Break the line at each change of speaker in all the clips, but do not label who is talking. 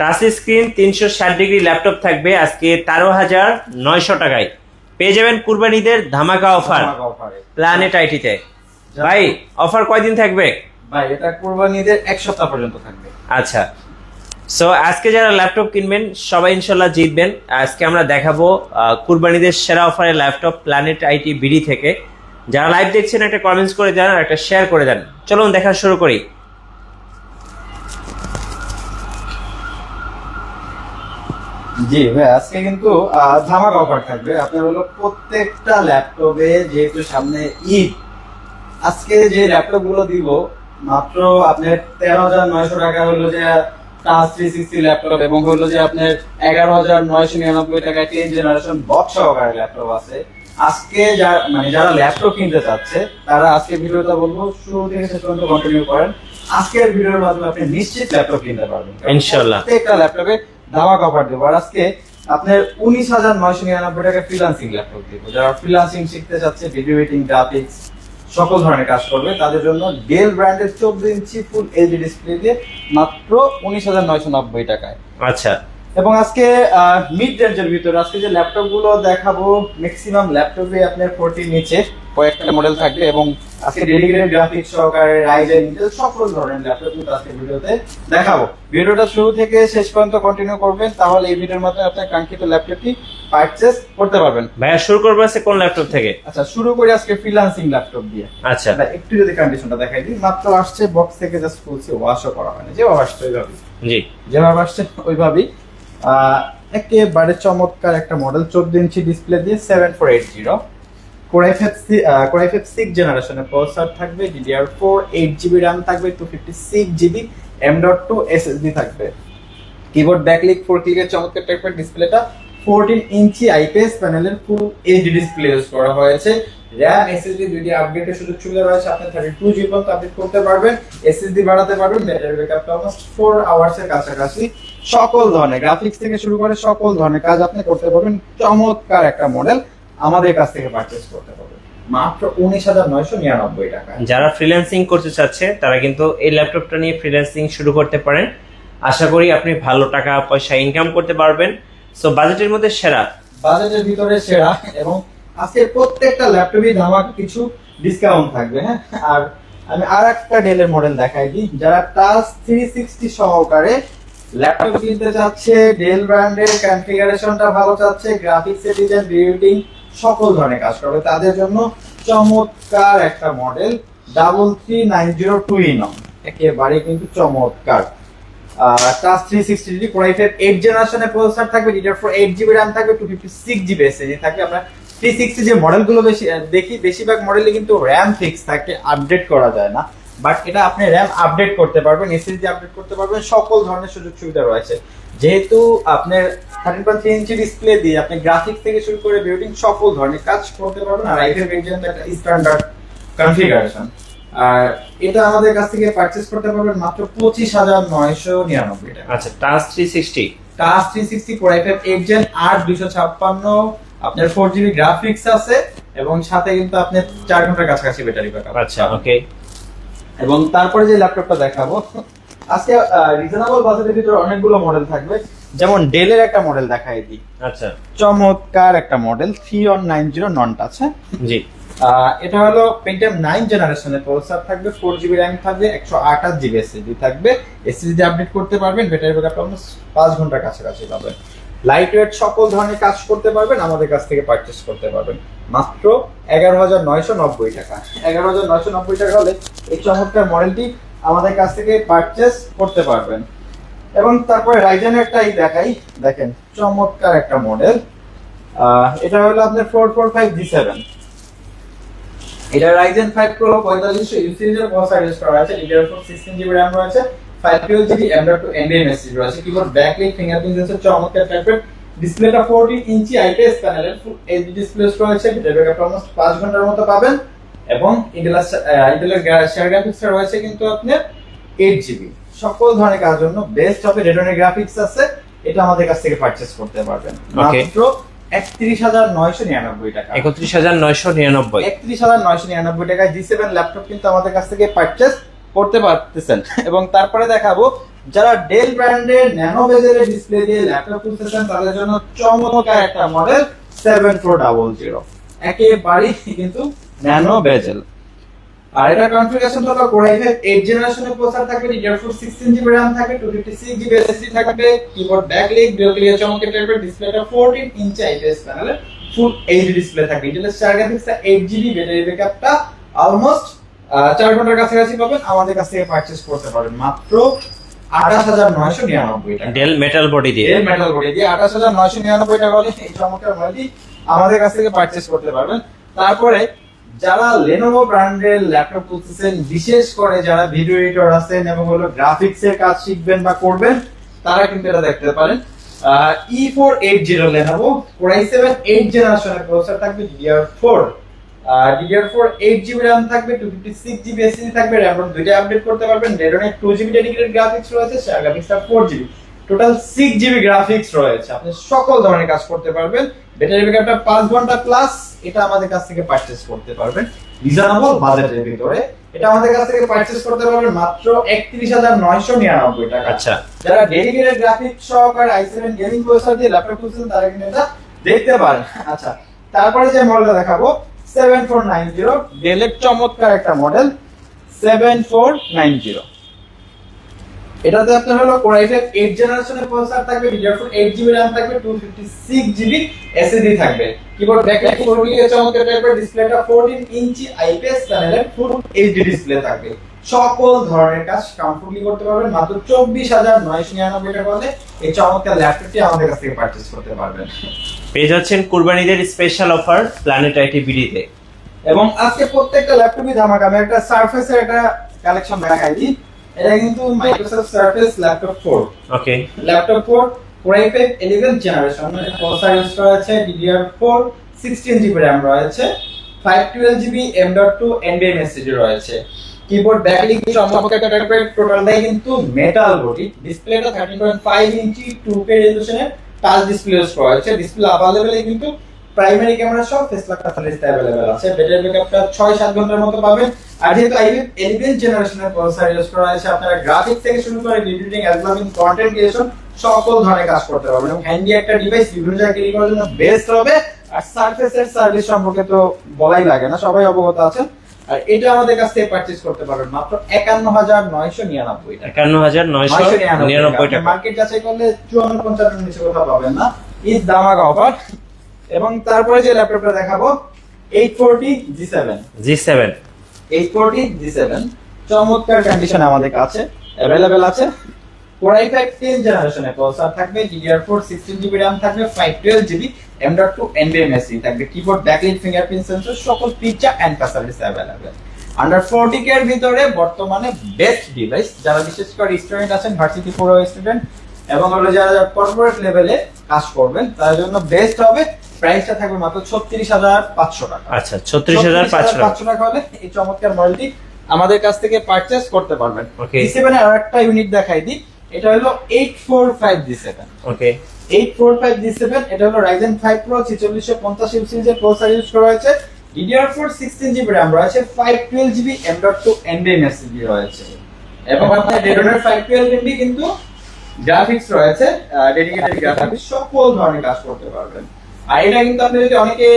Touch screen তিনশো ষাট degree laptop থাকবে আজকে তেরো হাজার নয়শো টাকায়। পেয়ে যাবেন কুরবানিদের ধামাকা অফার
অফারে।
প্ল্যানেট আইটিতে। ভাই অফার কয়দিন থাকবে?
ভাই এটা কোরবানিদের এক সপ্তাহ পর্যন্ত থাকবে।
আচ্ছা। সো আজকে যারা ল্যাপটপ কিনবেন সবাই ইনশাল্লাহ জিতবেন। আজকে আমরা দেখাবো কুরবানিদের সেরা অফারের ল্যাপটপ প্ল্যানেট আইটি বিডি থেকে। যারা লাইভ দেখছেন একটা কমেন্টস করে দেন আর একটা শেয়ার করে দেন। চলুন দেখা শুরু করি।
জি ভাই আজকে কিন্তু ধামাকা অফার থাকবে। আপনার হলো প্রত্যেকটা ল্যাপটপে যেহেতু সামনে ঈদ আজকে যে ল্যাপটপগুলো দিব মাত্র আপনার তেরো হাজার নয়শো টাকা হলো যে টাচ থ্রি সিক্সটি ল্যাপটপ এবং হলো যে আপনার এগারো হাজার নয়শো নিরানব্বই টাকায় টেন জেনারেশন বক্স সহকারে ল্যাপটপ আছে। আজকে যারা মানে যারা ল্যাপটপ কিনতে চাচ্ছে তারা আজকে ভিডিওটা বলব শুরু থেকে শেষ পর্যন্ত কন্টিনিউ করেন। আজকের ভিডিওর মাধ্যমে আপনি নিশ্চিত ল্যাপটপ কিনতে পারবেন।
ইনশাল্লাহ।
প্রত্যেকটা ল্যাপটপে ধামাক কভার দেবো। আর আজকে আপনার উনিশ হাজার নয়শো নিরানব্বই টাকা ফ্রিলান্সিং ল্যাপটপ দিব। যারা ফ্রিলান্সিং শিখতে চাচ্ছে ভিডিও এডিটিং গ্রাফিক্স সকল ধরনের কাজ করবে, তাদের জন্য ডেল ব্র্যান্ডের চোদ্দ ইঞ্চি ফুল এলজি ডিসপ্লে দিয়ে মাত্র উনিশ হাজার নয়শো নব্বই টাকায়।
আচ্ছা।
এবং আজকে মিড রেঞ্জের ভিতরে আজকে যে ল্যাপটপগুলো দেখাবো ম্যাক্সিমাম ল্যাপটপে আপনার ফোরটি নিচে। কয়েকটা মডেল থাকবে এবং আজকে ডেডিকেটেড গ্রাফিক্স সহকারে রাইজেন ইন্টেল সকল ধরনের ল্যাপটপ কিন্তু আজকে ভিডিওতে দেখাবো। ভিডিওটা শুরু থেকে শেষ পর্যন্ত কন্টিনিউ করবেন তাহলে এই ভিডিওর মাধ্যমে আপনার কাঙ্ক্ষিত ল্যাপটপটি পারচেস করতে পারবেন।
ভাইয়া শুরু করব আজকে কোন ল্যাপটপ থেকে?
আচ্ছা শুরু করি আজকে ফ্রিল্যান্সিং ল্যাপটপ দিয়ে।
আচ্ছা।
একটু যদি কন্ডিশনটা দেখাই দিই মাত্র আসছে বক্স থেকে জাস্ট খুলছি ওয়াশও করা হয়নি। যেভাবে আসছে ওইভাবে
জি।
যেভাবে আসছে ওইভাবেই। একেবারে চমৎকার একটা মডেল চোদ্দ ইঞ্চি ডিসপ্লে দিয়ে seven four eight zero core i five six জেনারেশনের প্রসেসর থাকবে DDR four eight GB RAM থাকবে two fifty six GB M dot two SSD থাকবে। কিবোর্ড ব্যাকলিক ফোর ক্লিকের চমৎকার টাইপের ডিসপ্লেটা ফোরটিন ইঞ্চি আইপিএস প্যানেলের ফুল এইচডি ডিসপ্লে ইউজ করা হয়েছে। র্যাম এসএসডি দুইটি আপডেটের সুযোগ সুবিধা রয়েছে। আপনি থার্টি টু জিবি পর্যন্ত আপডেট করতে পারবেন এসএসডি বাড়াতে পারবেন ব্যাটারি ব্যাকআপটা অলমোস্ট ফোর আওয়ার্স এর কাছাকাছি। সকল ধরনের গ্রাফিক্স থেকে শুরু করে সকল ধরনের কাজ আপনি করতে পারবেন। চমৎকার একটা মডেল আমাদের কাছ থেকে পারচেস করতে পারবেন। মাত্র উনিশ হাজার নয়শো নিরানব্বই টাকা।
যারা ফ্রিল্যান্সিং করতে চাচ্ছে, তারা কিন্তু এই ল্যাপটপটা নিয়ে ফ্রিল্যান্সিং শুরু করতে পারেন। আশা করি আপনি ভালো টাকা পয়সা ইনকাম করতে পারবেন। সো বাজেটের মধ্যে সেরা।
বাজেটের ভিতরে সেরা এবং আজকে প্রত্যেকটা ল্যাপটপই ধামাকা কিছু ডিসকাউন্ট থাকবে হ্যাঁ? আর আমি আর একটা ডেলের মডেল দেখাই দিই। যারা টাচ থ্রি সিক্সটি সহকারে ল্যাপটপ কিনতে চাচ্ছে ডেল ব্র্যান্ডের কনফিগারেশনটা ভালো চাচ্ছে গ্রাফিক্স ডিজাইন বিল্ডিং সকল ধরনের কাজ করবে। তাদের জন্য চমৎকার একটা model double three nine zero two in একেবারে কিন্তু চমৎকার। Touch three sixty degree core i five eight জেনারেশনের প্রসেসর থাকবে DDR four eight GB RAM থাকবে two fifty six GB SSD থাকবে, আমরা থ্রি সিক্সটি যে মডেলগুলো বেশি দেখি, বেশিরভাগ মডেলে কিন্তু র্যাম ফিক্স থাকে আপডেট করা যায় না। বাট এটা আপনি র্যাম আপডেট করতে পারবেন এসএসডি আপডেট করতে পারবেন, সকল ধরনের সুযোগ সুবিধা রয়েছে। যেহেতু আপনার thirteen point three inch display দিয়ে আপনি গ্রাফিক্স থেকে শুরু করে বিল্ডিং সকল ধরনের কাজ করতে পারবেন, আর আইফের একটা স্ট্যান্ডার্ড কনফিগারেশন আর এটা আমাদের কাছ থেকে পারচেস করতে পারবেন মাত্র পঁচিশ হাজার নয়শো নিরানব্বই টাকা।
আচ্ছা touch three sixty
touch three sixty core i five eight gen আট দুইশো ছাপ্পান্ন আপনার ফোর জিবি গ্রাফিক্স আছে এবং সাথে কিন্তু আপনি চার ঘণ্টার কাছাকাছি ব্যাটারি ব্যাকআপ
আচ্ছা ওকে
এবং তারপরে যে ল্যাপটপটা দেখাবো আজকে রিজনেবল বাজেটের ভিতরে অনেকগুলো মডেল থাকবে। যেমন ডেলের একটা মডেল দেখাই দিই।
আচ্ছা।
চমৎকার একটা model three one nine zero non touch হ্যাঁ?
জি।
এটা হলো পেন্টিয়াম নাইন জেনারেশনের প্রসেসর থাকবে ফোর জিবি র্যাম থাকবে, একশো আঠাশ জিবি এসএসডি থাকবে। এসএসডি আপডেট করতে পারবেন ব্যাটারি ব্যাকআপ অলমোস্ট পাঁচ ঘণ্টার কাছাকাছি পাবেন। লাইট ওয়েট সকল ধরনের কাজ করতে পারবেন, আমাদের কাছ থেকে পারচেস করতে পারবেন। মাত্র এগারো হাজার নয়শো নব্বই টাকা। এগারো হাজার নয়শো নব্বই টাকা হলে এই চমৎকার মডেলটি আমাদের কাছ থেকে পারচেস করতে পারবেন। এবং তারপরে রাইজেনের একটাই দেখাই, দেখেন, চমৎকার একটা মডেল এটা হলো আপনার four four five G seven এটা রাইজেন 5 প্রো 4500 ইউ সিরিজের প্রসেসর ইউজ করা আছে DDR4 16 জিবি RAM রয়েছে 512 জিবি M.2 NVMe রয়েছে কিবোর্ড ব্যাকলিট ফিঙ্গারপ্রিন্ট সেন্সর চমৎকার টাইপের ডিসপ্লেটা 14 ইঞ্চি আইপিএস প্যানেলের ফুল এইচডি ডিসপ্লে রয়েছে ব্যাটারি ব্যাকআপ অলমোস্ট 5 ঘণ্টার মতো পাবেন এবং ইন্টেল ইন্টেলের শেয়ার গ্রাফিক্স রয়েছে কিন্তু আপনার 8 জিবি সকল ধরনের কাজের জন্য বেস্ট হবে রেডনের গ্রাফিক্স আছে এটা আমাদের কাছ থেকে পারচেজ করতে পারবেন। মাত্র একত্রিশ হাজার নয়শো নিরানব্বই টাকা।
একত্রিশ হাজার নয়শো নিরানব্বই।
একত্রিশ হাজার নয়শো নিরানব্বই টাকায় জি সেভেন ল্যাপটপ কিন্তু আমাদের কাছ থেকে পারচেস করতে পারতেছেন। এবং তারপরে দেখাবো যারা ডেল ব্র্যান্ডের ন্যানো বেজেলের ডিসপ্লে দিয়ে ল্যাপটপ কিনতেছেন তাদের জন্য চমৎকার একটা model seven pro double zero একেবারেই কিন্তু ন্যানো বেজেল আর এটা কনফিগারেশন হলো কোরাই ফাইভ এইট জেনারেশনের প্রসেসর থাকবে ডিডিআর4 16 জিবি RAM থাকবে 256 জিবি SSD থাকবে কিবোর্ড ব্যাকলিট ডুয়াল ক্লিয়ার চমৎকার টাইপের ডিসপ্লেটা 14 ইঞ্চি আইপিএস প্যানেলে ফুল এইচডি ডিসপ্লে থাকবে। ইন্টেলের 4 গ্রাফিক্সটা 8 জিবি ব্যাটারি ব্যাকআপটা অলমোস্ট চার ঘণ্টার কাছাকাছি পাবেন। আমাদের কাছ থেকে পারচেজ করতে পারেন মাত্র আঠাশ হাজার নয়শো নিরানব্বই টাকা।
ডেল মেটাল বডি দিয়ে।
এর মেটাল বডি দিয়ে আঠাশ হাজার নয়শো নিরানব্বই টাকা হলে এই চমৎকার মোবাইলটি আমাদের কাছ থেকে পারচেস করতে পারবেন। তারপরে যারা লেনোভো ব্র্যান্ডের ল্যাপটপ খুঁজতেছেন বিশেষ করে যারা ভিডিও এডিটর আছেন এবং হলো গ্রাফিক্স এর কাজ শিখবেন বা করবেন, তারা কিন্তু এটা দেখতে পারেন। E four eight zero Lenovo core i seven eight জেনারেশনের প্রসেসর থাকবে DDR four DDR four eight GB RAM থাকবে two fifty six GB SSD থাকবে র্যাম দুইটা আপডেট করতে পারবেন। রেডনের টু জিবি ডেডিকেটেড গ্রাফিক্স রয়েছে share গ্রাফিক্সটা four GB total six GB graphics রয়েছে। আপনি সকল ধরনের কাজ করতে পারবেন। ব্যাটারি ব্যাকআপটা পাঁচ ঘণ্টা প্লাস এটা আমাদের কাছ থেকে পারচেস করতে পারবেন। রিজনেবল বাজেটের ভিতরে। এটা আমাদের কাছ থেকে পারচেস করতে পারবেন মাত্র একত্রিশ হাজার নয়শো নিরানব্বই টাকা।
আচ্ছা।
যারা ডেডিকেটেড গ্রাফিক্স সহকারে i7 গেমিং প্রসেসর দিয়ে ল্যাপটপ খুঁজছেন তারা কিন্তু এটা দেখতে পারেন। আচ্ছা তারপরে যে মডেলটা দেখাবো 7490 ডেলের চমৎকার একটা মডেল 7490 এটাতে আপনার হলো Core i5 8 জেনারেশনের প্রসেসর থাকবে DDR4 8 জিবি RAM থাকবে 256 জিবি SSD থাকবে। কিবোর্ড ব্যাকলাইট ফুল চমৎকার টাইপের ডিসপ্লেটা 14 ইঞ্চি আইপিএস প্যানেলের ফুল এইচডি ডিসপ্লে থাকবে। সকল ধরনের কাজ কমফোর্টলি করতে পারবেন মাত্র চব্বিশ হাজার নয়শো নিরানব্বই টাকা হলে এই চমৎকার ল্যাপটপটি আমাদের কাছ থেকে পারচেস করতে পারবেন।
পেয়ে যাচ্ছেন কুরবানিদের স্পেশাল অফার প্ল্যানেট আইটি বিডিতে
এবং আজকে প্রত্যেকটা ল্যাপটপই ধামাকা আমি একটা সারফেসের একটা কালেকশন দেখাই। দিই এটা কিন্তু Microsoft Surface laptop four
okay
laptop four core i five eleven generation processor use করা আছে DDR four sixteen GB RAM রয়েছে five twelve GB M dot two এনবিএম SSD রয়েছে। কিবোর্ড ব্যাকলিং চমৎকার একটা টাইপের টোটালটাই কিন্তু মেটাল বডি ডিসপ্লেটা thirteen point five inch two K রেজলিউশনের touch display use করা হয়েছে ডিসপ্লে লেভেলে কিন্তু প্রাইমারি ক্যামেরা সহ ফেস লক ফ্যাসিলিটি অ্যাভেলেবল আছে। ব্যাটারি ব্যাকআপটা 6 7 ঘণ্টার মতো পাবেন। আর যেহেতু i5 11 জেনারেশনের প্রসেসর ইউজ করা হয়েছে আপনারা গ্রাফিক্স থেকে শুরু করে এডিটিং অ্যালবামিং কন্টেন্ট ক্রিয়েশন সকল ধরনের কাজ করতে পারবেন। এবং হ্যান্ডি একটা ডিভাইস বিভিন্ন জায়গায় ক্যারি করার জন্য বেস্ট হবে। আর সারফেসের সার্ভিস সম্পর্কে তো বলাই লাগে না সবাই অবগত আছেন। আর এটা আমাদের কাছ থেকে পারচেজ করতে পারবেন। মাত্র একান্ন হাজার নয়শো নিরানব্বই টাকা।
একান্ন হাজার নয়শো নিরানব্বই টাকা।
মার্কেট যাচাই করলে চুয়ান্ন পঞ্চান্ন নিচে কোথাও পাবেন না। ঈদ দামাক অফার এবং তারপরে যে ল্যাপটপটা দেখাবো eight forty G seven
G seven
eight forty G seven চমৎকার কন্ডিশন আমাদের কাছে অ্যাভেলেবেল আছে। কোরাই ফাইভ টেন জেনারেশনের প্রসেসর থাকবে DDR four sixteen GB RAM থাকবে five twelve GB M dot two এনবিএমএসি থাকবে কিবোর্ড ব্যাকলিট ফিঙ্গারপ্রিন্ট সেন্সর সকল feature and facilities available under forty K এর ভিতরে বর্তমানে বেস্ট ডিভাইস যারা বিশেষ করে স্টুডেন্ট আছেন ভার্সিটি পুরো স্টুডেন্ট এবং হলো যারা কর্পোরেট লেভেলে কাজ করবেন তার জন্য বেস্ট হবে প্রাইসটা থাকবে মাত্র ছত্রিশ হাজার পাঁচশো টাকা।
আচ্ছা ছত্রিশ হাজার পাঁচশো টাকা।
হলে এই চমৎকার মডেলটি আমাদের কাছ থেকে পারচেস করতে পারবেন।
Okay.
জি সেভেন আর একটা ইউনিট দেখাই দিই। এটা হলো eight four five G seven
okay
eight four five G seven এটা হলো রাইজেন ফাইভ প্রো ছেচল্লিশশো পঞ্চাশ সিরিজের প্রসেসর ইউজ করা হয়েছে। DDR four sixteen GB RAM রয়েছে। Five twelve GB M dot two এনবিএম SSD রয়েছে। এবং আপনার রেডনের ফাইভ টুয়েলভ এমবি কিন্তু গ্রাফিক্স রয়েছে। ডেডিকেটেড গ্রাফিক্স সকল ধরনের কাজ করতে পারবেন। আর এটা কিন্তু আপনি যদি অনেকে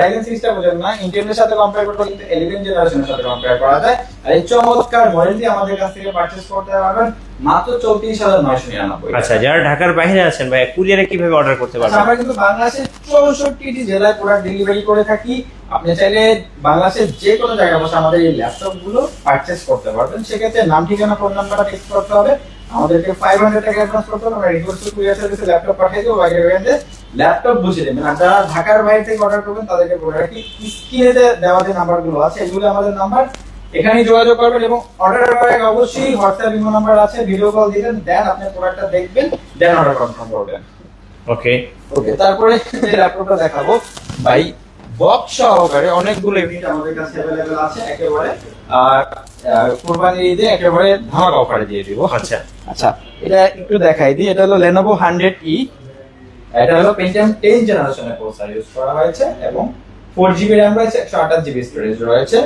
রাইজেন সিরিজটা বোঝেন না ইন্টেলের সাথে কম্পেয়ার করতে কিন্তু 11 জেনারেশনের সাথে কম্পেয়ার করা যায়। আর এই চমৎকার মডেলটি আমাদের কাছ থেকে পারচেজ করতে পারবেন মাত্র 34999
আচ্ছা যারা ঢাকার বাইরে আছেন ভাই কুরিয়ারে কীভাবে অর্ডার করতে
আচ্ছা,
পারবেন?
আমরা কিন্তু বাংলাদেশের চৌষট্টি জেলায় প্রোডাক্ট ডেলিভারি করে থাকি। আপনি চাইলে বাংলাদেশের যে কোনো জায়গায় বসে আমাদের এই ল্যাপটপগুলো পারচেস করতে পারবেন। সেক্ষেত্রে নাম ঠিকানা ফোন নাম্বারটা টেক্সট করতে হবে। আমাদেরকে ফাইভ হান্ড্রেড টাকা অ্যাডভান্স করতে হবে আমরা রিকোয়েস্ট কুরিয়ার সার্ভিসে ল্যাপটপ পাঠিয়ে দেবো বাইরে বাইরে ল্যাপটপ বুঝে দেবেন আর যারা ঢাকার বাইরে থেকে অর্ডার করবেন তাদেরকে প্রোডাক্টটি স্ক্রিনে দেওয়া যে নাম্বারগুলো আছে এগুলো আমাদের নাম্বার এখানেই যোগাযোগ করবেন এবং অর্ডার করার আগে অবশ্যই হোয়াটসঅ্যাপ ইমো নাম্বার আছে ভিডিও কল দিবেন দেন আপনি প্রোডাক্টটা দেখবেন দেন অর্ডার কনফার্ম করবেন
ওকে
ওকে তারপরে যে ল্যাপটপটা দেখাবো ভাই বক্স সহকারে অনেকগুলো ইউনিট আমাদের কাছে অ্যাভেলেবেল আছে একেবারে। আর কুরবানির ঈদে একেবারে ধামাকা অফারে দিয়ে দিব।
আচ্ছা।
আচ্ছা এটা একটু দেখাই দিই। এটা হলো Lenovo 100e এটা হলো Pentium 10 জেনারেশনের প্রসেসর ইউজ করা হয়েছে এবং 4GB RAM রয়েছে 128GB স্টোরেজ রয়েছে।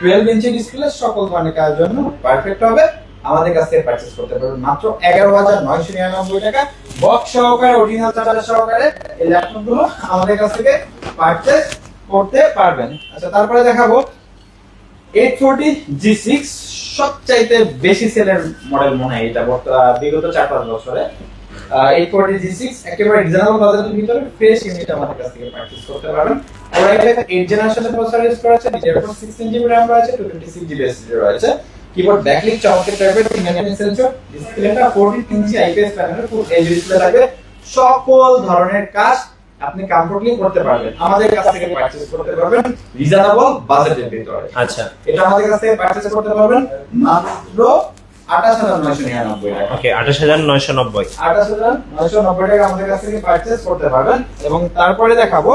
12 ইঞ্চি ডিসপ্লে সকল ধরনের কাজের জন্য পারফেক্ট হবে। আমাদের কাছ থেকে পারচেস করতে পারবেন মাত্র এগারো হাজার নয়শো নিরানব্বই টাকা। বক্স সহকারে অরিজিনাল চার্জার সহকারে এই ল্যাপটপগুলো আমাদের কাছ থেকে পারচেস করতে পারবেন। আচ্ছা তারপরে দেখাবো। এইট ফোরটি জি সিক্স সবচাইতে বেশি সেলের মডেল মনে হয় এটা বিগত চার পাঁচ বছরে এইট ফোরটি জি সিক্স একেবারে রিজনেবল বাজারের ভিতরে ফ্রেশ ইউনিট আমাদের কাছ থেকে করতে পারবেন। এইট করা আছে র্যাম সিক্স জিবি রয়েছে চমকের ডিসপ্লে সকল ধরনের কাজ আপনি কমফোর্টলি করতে পারবেন। আমাদের কাছ থেকে পারচেজ করতে পারবেন রিজনেবল বাজেটের ভিতরে।
আচ্ছা।
এটা আমাদের কাছ থেকে পারচেজ করতে পারবেন মাত্র আঠাশ হাজার নয়শো নিরানব্বই টাকা।
ওকে আঠাশ হাজার নয়শো নব্বই।
আঠাশ হাজার নয়শো নব্বই টাকা আমাদের কাছ থেকে পারচেজ করতে পারবেন এবং তারপরে দেখাবো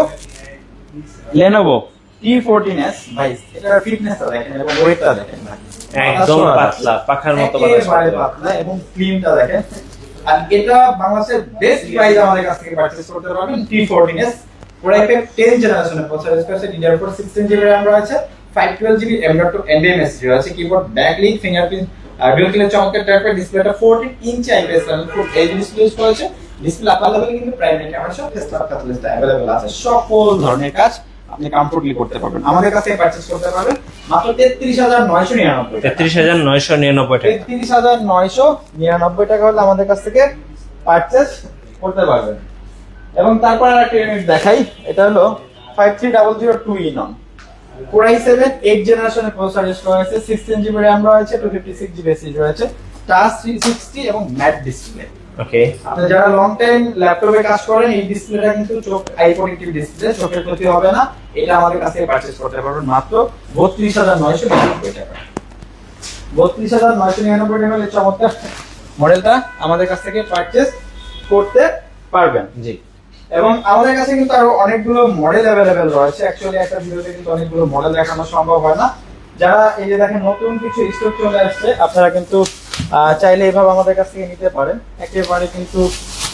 লেনোভো টি ফোরটিন এস ভাই এটার ফিটনেসটা দেখেন এবং ওয়েটটা দেখেন ভাই।
একদম পাতলা পাখার মতো
পাতলা এবং ক্লিনটা দেখেন। আর এটা বাংলাদেশের বেস্ট প্রাইস আমাদের কাছ থেকে পারচেজ করতে পারবেন টি ফোরটিন এস টেন জেনারেশনের processor four sixteen GB RAM রয়েছে five twelve GB M dot NDM S রয়েছে কিবোর্ড ব্যাকলিট ফিঙ্গারপ্রিন্ট ডুয়েল চমকের টাইপের ডিসপ্লেটা ফোরটিন ইঞ্চি আইপিএস খুব এই জিনিসগুলো ইউজ করেছে ডিসপ্লে আপার কিন্তু প্রাইমারি ক্যামেরা সব ফেস অ্যাভেলেবল আছে, সকল ধরনের কাজ আপনি কমফোর্টলি করতে পারবেন। আমাদের কাছে পারচেস করতে পারবেন মাত্র তেত্রিশ হাজার নয়শো নিরানব্বই
তেত্রিশ হাজার নয়শো নিরানব্বই টাকা।
তেত্রিশ হাজার নয়শো নিরানব্বই টাকা হলে আমাদের কাছ থেকে পারচেস করতে পারবেন। এবং তারপর আর একটা ইউনিট দেখাই এটা হলো five three double zero two in one core i seven eight জেনারেশনের প্রসেসর ইউজ করা হয়েছে সিক্সটিন জিবি র্যাম রয়েছে টু ফিফটি সিক্স জিবি রয়েছে টাচ থ্রি সিক্সটি এবং ম্যাট ডিসপ্লে
ওকে
আপনি যারা লং টাইম ল্যাপটপে কাজ করেন এই ডিসপ্লেটা কিন্তু চোখ আই প্রোটেক্টিভ ডিসপ্লে চোখের ক্ষতি হবে না। এটা আমাদের কাছ পারচেজ করতে পারবেন মাত্র বত্রিশ হাজার নয়শো নিরানব্বই টাকা। বত্রিশ হাজার নয়শো নিরানব্বই টাকা হলে চমৎকার মডেলটা আমাদের কাছ থেকে পারচেজ করতে পারবেন।
জি।
এবং আমাদের কাছে কিন্তু আরও অনেকগুলো মডেল অ্যাভেলেবেল রয়েছে। অ্যাকচুয়ালি একটা ভিডিওতে কিন্তু অনেকগুলো মডেল দেখানো সম্ভব হয় না। যারা এই যে দেখেন নতুন কিছু স্টক চলে আসছে আপনারা কিন্তু চাইলে এইভাবে আমাদের কাছ থেকে নিতে পারেন। একেবারে কিন্তু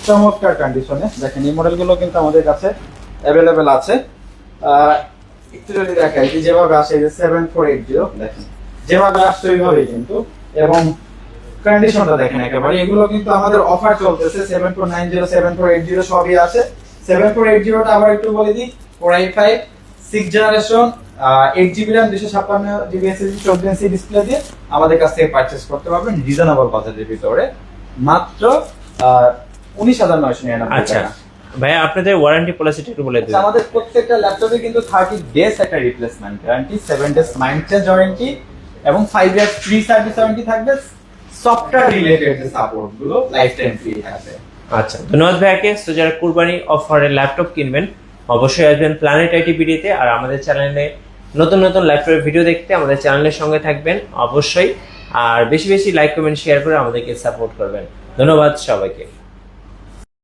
চমৎকার কন্ডিশনে দেখেন, এই মডেলগুলো কিন্তু আমাদের কাছে অ্যাভেলেবেল আছে। একটু যদি দেখাই যেভাবে আসে যে সেভেন ফোর এইট জিরো দেখেন, যেভাবে আসছে ওইভাবেই কিন্তু। এবং কন্ডিশনটা দেখেন একেবারে, এগুলো কিন্তু আমাদের অফার চলতেছে seven four nine zero seven four eight zero সবই আছে। সেভেন ফোর এইট জিরোটা আবার একটু বলে দিই four I five six generation eight GB RAM দুশো ছাপ্পান্ন জিবি এসএসডি চোদ্দ ইঞ্চি ডিসপ্লে দিয়ে আমাদের কাছ থেকে পারচেস করতে পারবেন রিজনেবল বাজেটের ভিতরে। মাত্র উনিশ হাজার নয়শো নিরানব্বই
আচ্ছা।
টাকা।
ভাইয়া আপনাদের ওয়ারেন্টি পলিসিটা একটু বলে দিন।
আচ্ছা, আমাদের প্রত্যেকটা ল্যাপটপে কিন্তু থার্টি ডেজ একটা replacement guarantee seven days mind change warranty এবং five years free service warranty থাকবে। সফটওয়্যার রিলেটেড সাপোর্টগুলো লাইফ টাইম ফ্রি থাকবে।
আচ্ছা ধন্যবাদ ভাইয়াকে। তো যারা কুরবানি অফারে ল্যাপটপ কিনবেন অবশ্যই আসবেন প্ল্যানেট আইটি ভিডিওতে আর আমাদের চ্যানেলে নতুন নতুন লাইফের ভিডিও দেখতে আমাদের চ্যানেলের সঙ্গে থাকবেন, অবশ্যই। আর বেশি বেশি লাইক কমেন্ট শেয়ার করে আমাদেরকে সাপোর্ট করবেন। ধন্যবাদ সবাইকে।